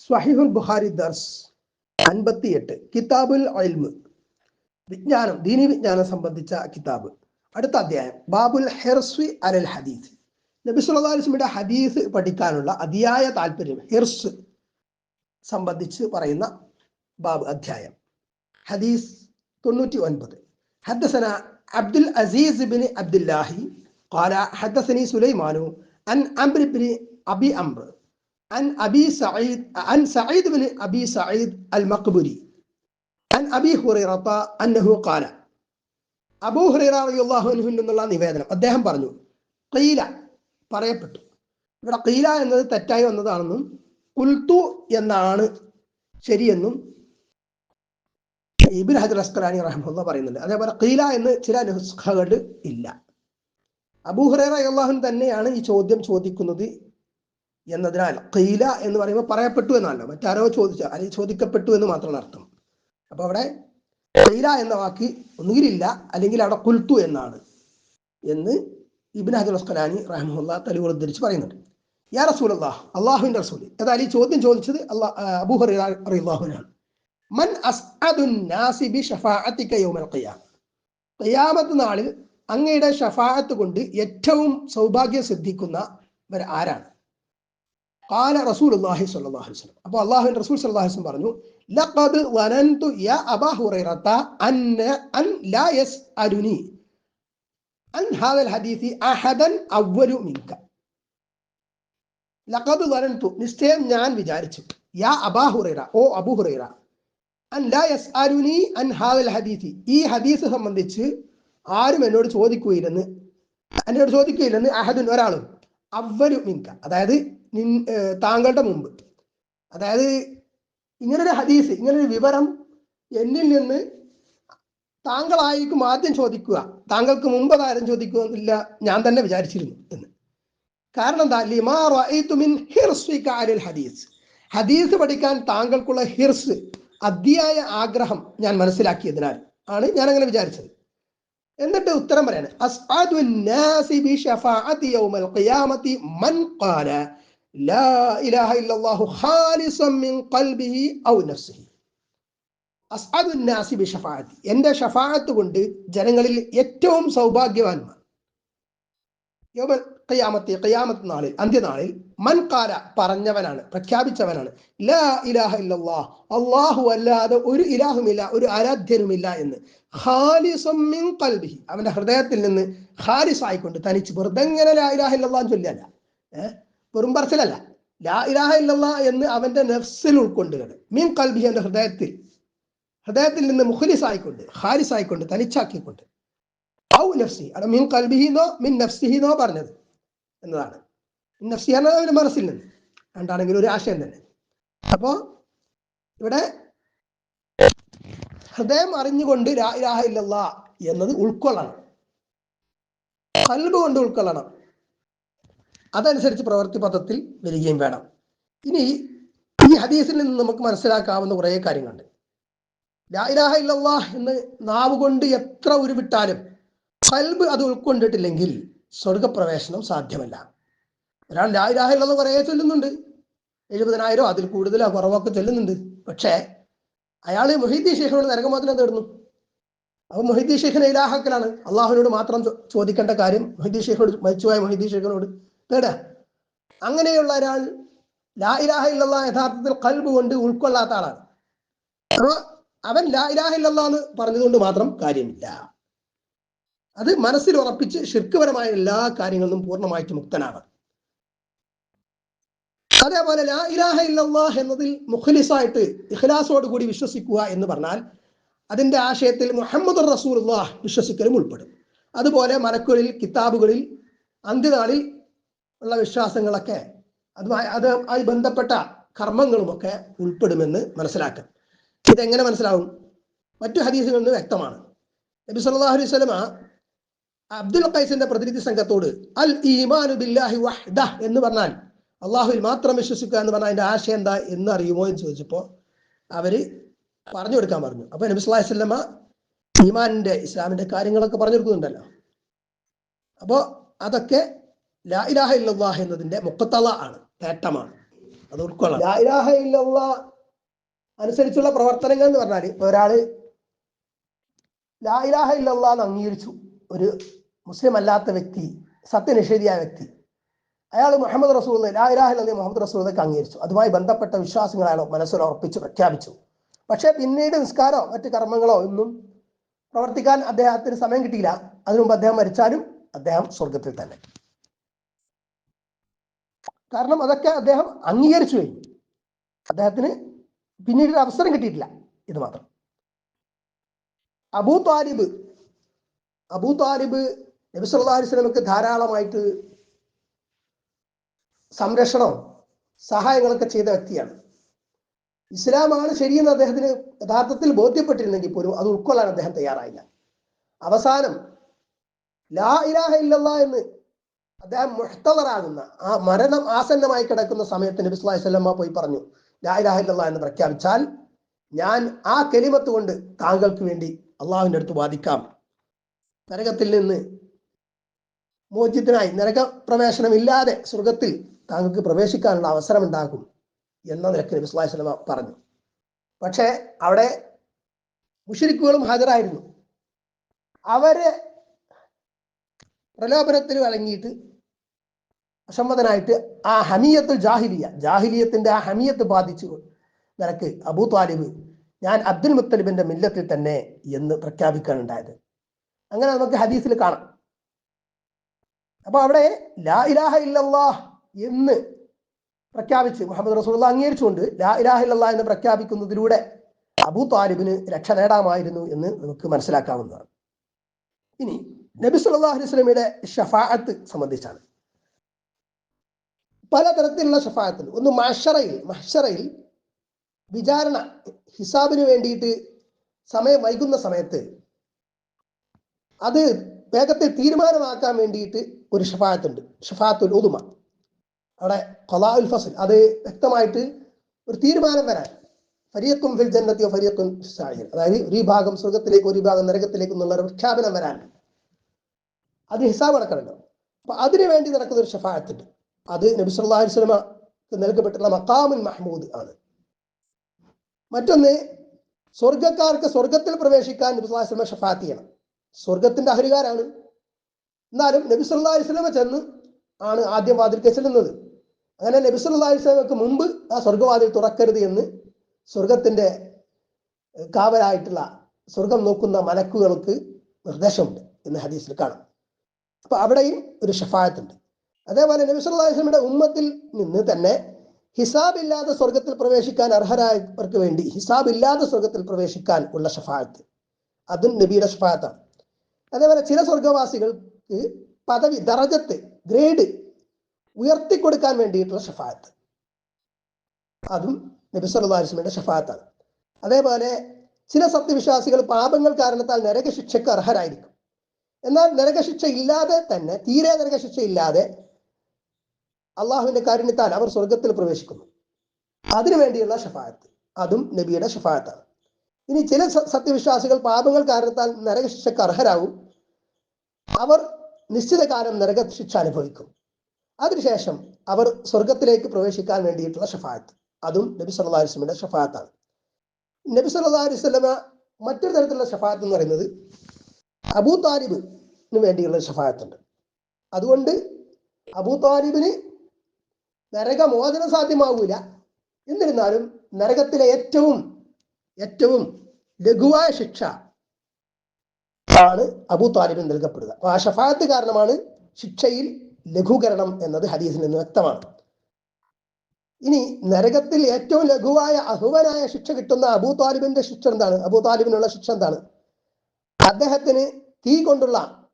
സ്വഹിഹുൽ ബുഖാരി ദർസ് അൻപത്തിയെട്ട് കിതാബുൽ ഇൽമ് വിജ്ഞാനം ദീനി വിജ്ഞാനം സംബന്ധിച്ച കിതാബ് അടുത്ത അധ്യായം ബാബുൽ ഹെർസ്വി അലൽ ഹദീസ് നബി സല്ലല്ലാഹു അലൈഹി വസല്ലമയുടെ ഹദീസ് പഠിക്കാനുള്ള അതിയായ താല്പര്യം ഹിർസ് സംബന്ധിച്ച് പറയുന്ന ബാബ് അധ്യായം ഹദീസ് തൊണ്ണൂറ്റി ഒൻപത് حدثنا عبد العزيز بن عبد الله قال حدثني سليمان عن عمرو بن ابي عمرو عن ابي سعيد عن سعيد بن ابي سعيد المقبري عن ابي هريره انه قال അബൂ ഹുറൈറ റളിയല്ലാഹു അൻഹുവിൽ നിന്നുള്ള നിവേദനം അദ്ദേഹം പറഞ്ഞു ഖീല പറയപ്പെട്ടു ഇവിടെ ഖീല എന്നത് തെറ്റായി വന്നതാണെന്നും കുൽത്തു എന്നാണ് ശരിയെന്നും ഇബിൻ ഹജർ അസ്കലാനി റഹ്മുല്ല പറയുന്നുണ്ട് അതേപോലെ ഖീല എന്ന് ചില നുസ്ഖകൾ ഇല്ല അബൂ ഹുറൈറ അള്ളാഹുൻ തന്നെയാണ് ഈ ചോദ്യം ചോദിക്കുന്നത് എന്നതിനാൽ കീല എന്ന് പറയുമ്പോൾ പറയപ്പെട്ടു എന്നല്ല. മറ്റാരോ ചോദിച്ചു അല്ലെങ്കിൽ ചോദിക്കപ്പെട്ടു എന്ന് മാത്രമാണ് അർത്ഥം. അപ്പൊ അവിടെ കീല എന്ന വാക്ക് ഒന്നുകിലില്ല അല്ലെങ്കിൽ അവിടെ കുൽത്തു എന്നാണ് എന്ന് ഇബിൻ ഹജർ അസ്കലാനി റഹ്മുല്ല തലൂർ ഉദ്ധരിച്ച് പറയുന്നുണ്ട്. യാ റസൂൽ അള്ളാഹ് അള്ളാഹുവിന്റെ റസൂൽ ഏതായാലും ഈ ചോദ്യം ചോദിച്ചത് അള്ളാഹ് അബൂ റളിയല്ലാഹുവിനാണ്. മൻ അസ്അദുൻ നാസി ബി ഷഫാഅത്തിക യൗമൽ ഖിയാമ ഖിയാമത്ത് നാളിൽ അങ്ങയുടെ ഷഫാഅത്ത് കൊണ്ട് ഏറ്റവും സൗഭാഗ്യം സിദ്ധിക്കുന്നവർ ആരാണ്? കാല റസൂൽ അള്ളാഹി സല്ലാഹു വസ്ലം അപ്പോൾ അള്ളാഹുവിൻ റസൂൽ സല്ലാഹു വസ്ലം പറഞ്ഞു ലഖദ് വനന്തു യാ അബാ ഹുറൈറത്ത അന്ന അൻ ലാ യസ് അരുനി അൻ ഹാദൽ ഹദീസി അഹദൻ അവ്വലു മിൻക. ലഖദ് വനന്തു നിശ്ചയം ഞാൻ വിചാരിച്ചു. യാ അബാ ഹുറൈറ ഓ അബു ഹുറൈറ. അൻ ലാ യസ് അരുനി അൻ ഹാദൽ ഹദീസി. ഈ ഹദീസ് സംബന്ധിച്ച് ആരും എന്നോട് ചോദിക്കുകയില്ലെന്ന് എന്നോട് ചോദിക്കുകയില്ലെന്ന് അഹദുൻ ഒരാളും. അവ്വലു മിൻക. അതായത് താങ്കളുടെ മുമ്പ്. അതായത് ഇങ്ങനൊരു ഹദീസ് ഇങ്ങനൊരു വിവരം എന്നിൽ നിന്ന് താങ്കളായിരിക്കും ആദ്യം ചോദിക്കുക. താങ്കൾക്ക് മുമ്പ് അതാരും ചോദിക്കുന്നില്ല ഞാൻ തന്നെ വിചാരിച്ചിരുന്നു എന്ന്. കാരണം എന്താ? ലിമാ മിൻ ഹദീസ്. ഹദീസ് പഠിക്കാൻ താങ്കൾക്കുള്ള ഹിർസ് അതിയായ ആഗ്രഹം ഞാൻ മനസ്സിലാക്കിയതിനാൽ ആണ് ഞാൻ അങ്ങനെ വിചാരിച്ചത്. എന്നിട്ട് ഉത്തരം പറയാണ് ബി ഷഫാഅത്തി. കൊണ്ട് ജനങ്ങളിൽ ഏറ്റവും സൗഭാഗ്യവാന്മാർ കയ്യാമത്ത് ഖിയാമത്ത് നാളിൽ അന്ത്യനാളിൽ മൻ ഖാല പറഞ്ഞവനാണ് പ്രഖ്യാപിച്ചവനാണ്. ലാ ഇലാഹ ഇല്ലല്ലാഹ്. അല്ലാഹു അല്ലാതെ ഒരു ഇലാഹുമില്ല ഒരു ആരാധ്യനുമില്ല എന്ന്. ഖാലിസം മിൻ ഖൽബിഹി. അവന്റെ ഹൃദയത്തിൽ നിന്ന് ഹാലിസായിക്കൊണ്ട് തനിച്ച് വെറുതെ ഇങ്ങനെ ലാ ഇലാഹ ഇല്ലല്ലാഹ് ചൊല്ലല്ല ഏഹ് വെറും പറച്ചിലല്ല. ലാ ഇലാഹ ഇല്ലല്ലാഹ് എന്ന് അവന്റെ നെഫ്സിൽ ഉൾക്കൊണ്ടുകൊണ്ട് മീൻ കൽബി എന്റെ ഹൃദയത്തിൽ. ഹൃദയത്തിൽ നിന്ന് മുഖലിസ് ആയിക്കൊണ്ട് ഹാരിസ് ആയിക്കൊണ്ട് തനിച്ചാക്കിക്കൊണ്ട്. ഔ നഫ്സി. അവിടെ മീൻ കൽബിഹിന്നോ മീൻ നഫ്സിഹിന്നോ പറഞ്ഞത് എന്നതാണ്. നഫ്സി എന്നത് അവന്റെ മനസ്സിൽ നിന്ന്. രണ്ടാണെങ്കിലും ഒരു ആശയം തന്നെ. അപ്പോ ഇവിടെ ഹൃദയം അറിഞ്ഞുകൊണ്ട് ലാ ഇലാഹ ഇല്ലല്ലാ എന്നത് ഉൾക്കൊള്ളണം. കൽബ് കൊണ്ട് ഉൾക്കൊള്ളണം. അതനുസരിച്ച് പ്രവൃത്തി പദത്തിൽ വരികയും വേണം. ഇനി ഈ ഹദീസിൽ നിന്ന് നമുക്ക് മനസ്സിലാക്കാവുന്ന കുറേ കാര്യങ്ങളുണ്ട്. ലാ ഇലാഹ ഇല്ലല്ലാ എന്ന് നാവ് കൊണ്ട് എത്ര ഉരുവിട്ടാലും കൽബ് അത് ഉൾക്കൊണ്ടിട്ടില്ലെങ്കിൽ സ്വർഗപ്രവേശനം സാധ്യമല്ല. ഒരാൾ ലാ ഇലാഹ ഇല്ലെന്ന് കുറേ ചൊല്ലുന്നുണ്ട്. എഴുപതിനായിരം അതിൽ കൂടുതലോ കുറവൊക്കെ ചൊല്ലുന്നുണ്ട്. പക്ഷേ അയാൾ മൊഹീദ്ദീൻ ഷെയ്ഖിനോട് നരകമാതിനെ തേടുന്നു അപ്പൊ മൊഹീദ്ദീൻ ഷെയ്ഖിനെ ഇലാഹാക്കലാണ്. അള്ളാഹുവിനോട് മാത്രം ചോദിക്കേണ്ട കാര്യം മൊഹീദ്ദീൻ ഷെയ്ഖിനോട് മരിച്ചുപോയ മൊഹീദ്ദീൻ ഷെയ്ഖിനോട്. തേടുക അങ്ങനെയുള്ള ഒരാൾ ലാ ഇലാഹ ഇല്ലല്ലാ യഥാർത്ഥത്തിൽ കൽബ് കൊണ്ട് ഉൾക്കൊള്ളാത്ത ആളാണ്. അപ്പൊ അവൻ ലാ ഇലാഹ ഇല്ലല്ലാ എന്ന് പറഞ്ഞതുകൊണ്ട് മാത്രം കാര്യമില്ല. അത് മനസ്സിൽ ഉറപ്പിച്ച് ശിർക്കുപരമായ എല്ലാ കാര്യങ്ങളിലും പൂർണമായിട്ട് മുക്തനാണ് അതേപോലെ ലാ ഇലാഹ ഇല്ലല്ലാഹ് എന്നതിൽ മുഖലിസായിട്ട് ഇഖ്ലാസോട് കൂടി വിശ്വസിക്കുക എന്ന് പറഞ്ഞാൽ അതിന്റെ ആശയത്തിൽ മുഹമ്മദ് റസൂർ വിശ്വസിക്കലും ഉൾപ്പെടും. അതുപോലെ മലക്കുകളിൽ കിതാബുകളിൽ അന്ത്യനാളിൽ ഉള്ള വിശ്വാസങ്ങളൊക്കെ അതുമായി ആയി ബന്ധപ്പെട്ട കർമ്മങ്ങളുമൊക്കെ ഉൾപ്പെടുമെന്ന് മനസ്സിലാക്കാം. ഇതെങ്ങനെ മനസ്സിലാവും? മറ്റു ഹദീസുകളിൽ നിന്ന് വ്യക്തമാണ്. നബി സല്ലല്ലാഹു അലൈഹി വസല്ലമ അബ്ദുൽ ഖൈസിന്റെ പ്രതിനിധി സംഘത്തോട് അൽ ഈമാനു ബില്ലാഹി വഹ്ദ എന്ന് പറഞ്ഞാൽ അള്ളാഹുവിൽ മാത്രം വിശ്വസിക്കുക എന്ന് പറഞ്ഞാൽ അതിന്റെ ആശയം എന്താ എന്ന് അറിയുമോ എന്ന് ചോദിച്ചപ്പോൾ അവർ പറഞ്ഞു കൊടുക്കാൻ പറഞ്ഞു. അപ്പൊ നബി സല്ലല്ലാഹു അലൈഹി വസല്ലമ ഈമാനിന്റെ ഇസ്ലാമിന്റെ കാര്യങ്ങളൊക്കെ പറഞ്ഞു കൊടുക്കുന്നുണ്ടല്ലോ. അപ്പോ അതൊക്കെ ലാ ഇലാഹ എന്നതിന്റെ മുക്കത്തള ആണ് നേട്ടമാണ് അത് ഉൾക്കൊള്ളാം. ലാ ഇലാഹ അനുസരിച്ചുള്ള പ്രവർത്തനങ്ങൾ എന്ന് പറഞ്ഞാൽ ഒരാൾ ലാ ഇലാഹ അംഗീകരിച്ചു. ഒരു മുസ്ലിം അല്ലാത്ത വ്യക്തി സത്യനിഷേധിയായ വ്യക്തി. അയാൾ മുഹമ്മദ് റസൂൽ ലാ ഇലാഹ ഇല്ലെന്ന് മുഹമ്മദ് റസൂലൊക്കെ അംഗീകരിച്ചു. അതുമായി ബന്ധപ്പെട്ട വിശ്വാസങ്ങൾ അയാൾ മനസ്സിൽ ഉറപ്പിച്ചു പ്രഖ്യാപിച്ചു. പക്ഷെ പിന്നീട് നിസ്കാരോ മറ്റ് കർമ്മങ്ങളോ ഒന്നും പ്രവർത്തിക്കാൻ അദ്ദേഹത്തിന് സമയം കിട്ടിയില്ല. അതിനുമുമ്പ് അദ്ദേഹം മരിച്ചാലും അദ്ദേഹം സ്വർഗത്തിൽ തന്നെ. കാരണം അതൊക്കെ അദ്ദേഹം അംഗീകരിച്ചു കഴിഞ്ഞു. അദ്ദേഹത്തിന് പിന്നീട് ഒരു അവസരം കിട്ടിയിട്ടില്ല. ഇത് മാത്രം. അബൂ താലിബ് അബൂ താലിബ് നബി അലൈഹി ധാരാളമായിട്ട് സംരക്ഷണവും സഹായങ്ങളൊക്കെ ചെയ്ത വ്യക്തിയാണ്. ഇസ്ലാമാണ് ശരിയെന്ന് അദ്ദേഹത്തിന് യഥാർത്ഥത്തിൽ ബോധ്യപ്പെട്ടിരുന്നെങ്കിൽ പോലും അത് ഉൾക്കൊള്ളാൻ അദ്ദേഹം തയ്യാറായില്ല. അവസാനം ലാ ഇലാഹ ഇല്ലല്ലാ എന്ന് അദ്ദേഹം മുഹ്തവറാകുന്ന ആ മരണം ആസന്നമായി കിടക്കുന്ന സമയത്ത് നബി അലൈഹി വസല്ലമ പോയി പറഞ്ഞു ലാ ഇലാഹ ഇല്ലല്ലാഹ് എന്ന് പ്രഖ്യാപിച്ചാൽ ഞാൻ ആ കെലിമത്ത് കൊണ്ട് താങ്കൾക്ക് വേണ്ടി അള്ളാഹുവിന്റെ അടുത്ത് വാദിക്കാം. നരകത്തിൽ നിന്ന് മോചിതനായി നരക പ്രവേശനം ഇല്ലാതെ സ്വർഗത്തിൽ താങ്കൾക്ക് പ്രവേശിക്കാനുള്ള അവസരം ഉണ്ടാകും എന്ന നിലയ്ക്ക് നബി അലൈഹി വസല്ലമ പറഞ്ഞു. പക്ഷേ അവിടെ മുഷരിക്കുകളും ഹാജരായിരുന്നു. അവരെ പ്രലോഭനത്തിന് വഴങ്ങിയിട്ട് അസമ്മതനായിട്ട് ആ ഹമിയത്ത് ജാഹിലിയ ജാഹിലിയത്തിന്റെ ആ ഹമിയത്ത് ബാധിച്ചു. നിനക്ക് അബൂ താലിബ് ഞാൻ അബ്ദുൽ മുത്തലിബിന്റെ മില്ലത്തിൽ തന്നെ എന്ന് പ്രഖ്യാപിക്കാനുണ്ടായത് അങ്ങനെ നമുക്ക് ഹദീസിൽ കാണാം. അപ്പൊ അവിടെ ലാ ഇലാഹ ഇല്ലല്ലാഹ് എന്ന് പ്രഖ്യാപിച്ച് മുഹമ്മദ് റസൂൽ അംഗീകരിച്ചുകൊണ്ട് ലാ ഇലാഹ ഇല്ലല്ലാഹ് എന്ന് പ്രഖ്യാപിക്കുന്നതിലൂടെ അബൂ താലിബിന് രക്ഷ നേടാമായിരുന്നു എന്ന് നമുക്ക് മനസ്സിലാക്കാവുന്നതാണ്. ഇനി നബി സുല്ലാ അലൈഹി വസല്ലമയുടെ ഷഫാഅത്ത് സംബന്ധിച്ചാണ്. പലതരത്തിലുള്ള ഷഫാഅത്തുണ്ട് ഒന്ന് മഷറയിൽ മഷറയിൽ വിചാരണ ഹിസാബിന് വേണ്ടിയിട്ട് സമയം വൈകുന്ന സമയത്ത് അത് വേഗത്തിൽ തീരുമാനമാക്കാൻ വേണ്ടിയിട്ട് ഒരു ഷഫാഅത്തുണ്ട്. ഷഫാത്തുൽ ഉദുമ. അവിടെ ഖലാഉൽ ഫസൽ. അത് വ്യക്തമായിട്ട് ഒരു തീരുമാനം വരാൻ. ഫരിയക്കും ഫിൽ ജന്നത്തിയോ ഫരിയക്കും അതായത് ഒരു ഭാഗം സ്വർഗത്തിലേക്ക് ഒരു ഭാഗം നരകത്തിലേക്കും എന്നുള്ള ഒരു പ്രഖ്യാപനം വരാൻ. അത് ഹിസാബ് നടക്കണല്ലോ അപ്പൊ അതിനു വേണ്ടി നടക്കുന്ന ഒരു ഷഫാഅത്തുണ്ട്. അത് നബി സല്ലല്ലാഹു അലൈഹി വസല്ലമ നൽകപ്പെട്ടുള്ള മക്കാമുൻ മഹ്മൂദ് ആണ്. മറ്റൊന്ന് സ്വർഗക്കാർക്ക് സ്വർഗത്തിൽ പ്രവേശിക്കാൻ നബി സല്ലല്ലാഹു അലൈഹി ഷഫാത്ത് ചെയ്യണം. സ്വർഗത്തിന്റെ അഹരികാരാണ് എന്നാലും നബി അലൈഹി വസല്ലമ ചെന്ന് ആണ് ആദ്യം വാതിൽക്ക് ചെല്ലുന്നത് അങ്ങനെ നബി സല്ലല്ലാഹു അലൈഹി വസല്ലമക്ക് മുമ്പ് ആ സ്വർഗവാതിൽ തുറക്കരുത് എന്ന് സ്വർഗത്തിന്റെ കാവലായിട്ടുള്ള സ്വർഗം നോക്കുന്ന മലക്കുകൾക്ക് നിർദ്ദേശമുണ്ട് എന്ന് ഹദീസിൽ കാണാം. അപ്പൊ അവിടെയും ഒരു ഷഫായത്തുണ്ട്. അതേപോലെ നബി വസല്ലമയുടെ ഉമ്മത്തിൽ നിന്ന് തന്നെ ഹിസാബ് ഇല്ലാതെ സ്വർഗത്തിൽ പ്രവേശിക്കാൻ അർഹരായവർക്ക് വേണ്ടി ഹിസാബ് ഇല്ലാതെ സ്വർഗത്തിൽ പ്രവേശിക്കാൻ ഉള്ള ഷഫായത്ത്. അതും നബിയുടെ ഷഫായത്താണ്. അതേപോലെ ചില സ്വർഗവാസികൾക്ക് പദവി ദറജത്ത് ഗ്രേഡ് ഉയർത്തിക്കൊടുക്കാൻ വേണ്ടിയിട്ടുള്ള ഷഫായത്ത്. അതും നബി വസല്ലമയുടെ ഷഫായത്താണ്. അതേപോലെ ചില സത്യവിശ്വാസികൾ പാപങ്ങൾ കാരണത്താൽ നരക ശിക്ഷയ്ക്ക് അർഹരായിരിക്കും. എന്നാൽ നരകശിക്ഷ ഇല്ലാതെ തന്നെ തീരെ നരകശിക്ഷ ഇല്ലാതെ അള്ളാഹുവിന്റെ കാരുണ്യത്താൽ അവർ സ്വർഗത്തിൽ പ്രവേശിക്കുന്നു. അതിനു വേണ്ടിയുള്ള ഷഫായത്ത്. അതും നബിയുടെ ഷഫായത്താണ്. ഇനി ചില സത്യവിശ്വാസികൾ പാപങ്ങൾ കാരണത്താൽ നരകശിക്ഷക്ക് അർഹരാകും. അവർ നിശ്ചിത കാലം നരകശിക്ഷ അനുഭവിക്കും. അതിനുശേഷം അവർ സ്വർഗത്തിലേക്ക് പ്രവേശിക്കാൻ വേണ്ടിയിട്ടുള്ള ഷഫായത്ത്. അതും നബി സല്ലല്ലാഹു അലൈഹി വസല്ലമയുടെ ഷഫായത്താണ്. നബി സല്ലാ അലിസ്ലമ മറ്റൊരു തരത്തിലുള്ള ഷഫായത്ത് എന്ന് പറയുന്നത് അബൂ താലിബിന് വേണ്ടിയുള്ള ഷഫായത്തുണ്ട് അതുകൊണ്ട് അബൂ താലിബിന് നരകമോചനം സാധ്യമാവൂല എന്നിരുന്നാലും നരകത്തിലെ ഏറ്റവും ഏറ്റവും ലഘുവായ ശിക്ഷ ആണ് അബൂ താലിബിന് നൽകപ്പെടുക. അപ്പൊ ആ ഷഫായത്ത് കാരണമാണ് ശിക്ഷയിൽ ലഘൂകരണം എന്നത് ഹദീസിൽ നിന്ന് വ്യക്തമാണ്. ഇനി നരകത്തിൽ ഏറ്റവും ലഘുവായ അഹുവനായ ശിക്ഷ കിട്ടുന്ന അബൂ താലിബിന്റെ ശിക്ഷ എന്താണ്? അബൂ താലിബിനുള്ള ശിക്ഷ എന്താണ്? അദ്ദേഹത്തിന് തീ കൊണ്ടുള്ള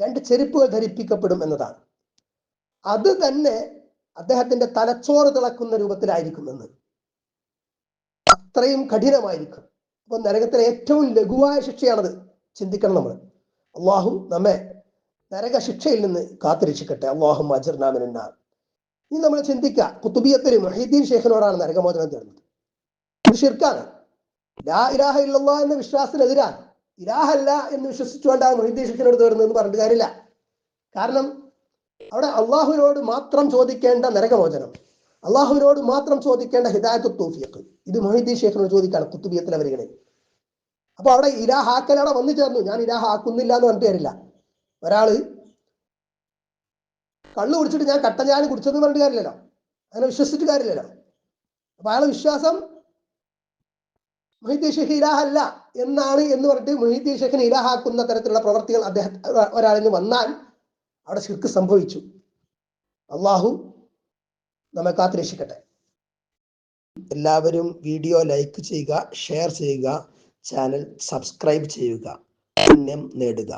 രണ്ട് ചെരുപ്പുകൾ ധരിപ്പിക്കപ്പെടും എന്നതാണ്. അത് തന്നെ അദ്ദേഹത്തിന്റെ തലച്ചോറ് തിളക്കുന്ന രൂപത്തിലായിരിക്കും എന്ന് അത്രയും കഠിനമായിരിക്കും. അപ്പൊ നരകത്തിലെ ഏറ്റവും ലഘുവായ ശിക്ഷയാണത്. ചിന്തിക്കണം നമ്മൾ അള്ളാഹു നമ്മെ നരക ശിക്ഷയിൽ നിന്ന് കാത്തിരക്ഷിക്കട്ടെ. അള്ളാഹു അജർനാമിനാർ ഇനി നമ്മൾ ചിന്തിക്കുക കുത്തുബിയത്തിൽ മൊഹീദ്ദീൻ ഷേഖിനോടാണ് നരകമോചനം തേടുന്നത് ഇത് ശിർക്കാണ്. ലാ ഇലാഹ എന്ന വിശ്വാസത്തിനെതിരാണ്. ഇലാഹല്ല എന്ന് വിശ്വസിച്ചുകൊണ്ടാണ് മൊഹീദ്ദീൻ തീർന്നത് എന്ന് പറഞ്ഞിട്ട് കാര്യമില്ല. കാരണം അവിടെ അള്ളാഹുവിനോട് മാത്രം ചോദിക്കേണ്ട നരകമോചനം അള്ളാഹുവിനോട് മാത്രം ചോദിക്കേണ്ട ഹിദായത്ത് തൂഫിയക്ക് ഇത് മൊഹീദ്ദീൻ ഷേഖിനോട് ചോദിക്കാണ് കുത്തുബിയത്തിലെ വരികളെ. അപ്പൊ അവിടെ ഇലാഹാക്കൽ അവിടെ വന്നു ചേർന്നു. ഞാൻ ഇലാഹ ആക്കുന്നില്ല എന്ന് പറഞ്ഞിട്ട് കാര്യമില്ല. ഒരാൾ കള്ളു കുടിച്ചിട്ട് ഞാൻ കട്ടഞ്ഞാൽ കുടിച്ചെന്ന് പറഞ്ഞിട്ട് കാര്യമില്ലല്ലോ. അങ്ങനെ വിശ്വസിച്ചിട്ട് കാര്യമില്ലല്ലോ. അപ്പൊ അയാളെ വിശ്വാസം മൊഹീദ്ദീൻ ഷെയ്ഖ് ഇലാഹല്ല എന്നാണ് എന്ന് പറഞ്ഞിട്ട് മൊഹീദ്ദീൻ ഷെയ്ഖിനെ ഇലാഹാക്കുന്ന തരത്തിലുള്ള പ്രവർത്തികൾ അദ്ദേഹം ഒരാളിൽ നിന്ന് വന്നാൽ അവിടെ ശിർക്ക് സംഭവിച്ചു. അള്ളാഹു നമ്മെ കാത്തു രക്ഷിക്കട്ടെ. എല്ലാവരും വീഡിയോ ലൈക്ക് ചെയ്യുക ഷെയർ ചെയ്യുക ചാനൽ സബ്സ്ക്രൈബ് ചെയ്യുക. പുണ്യം നേടുക.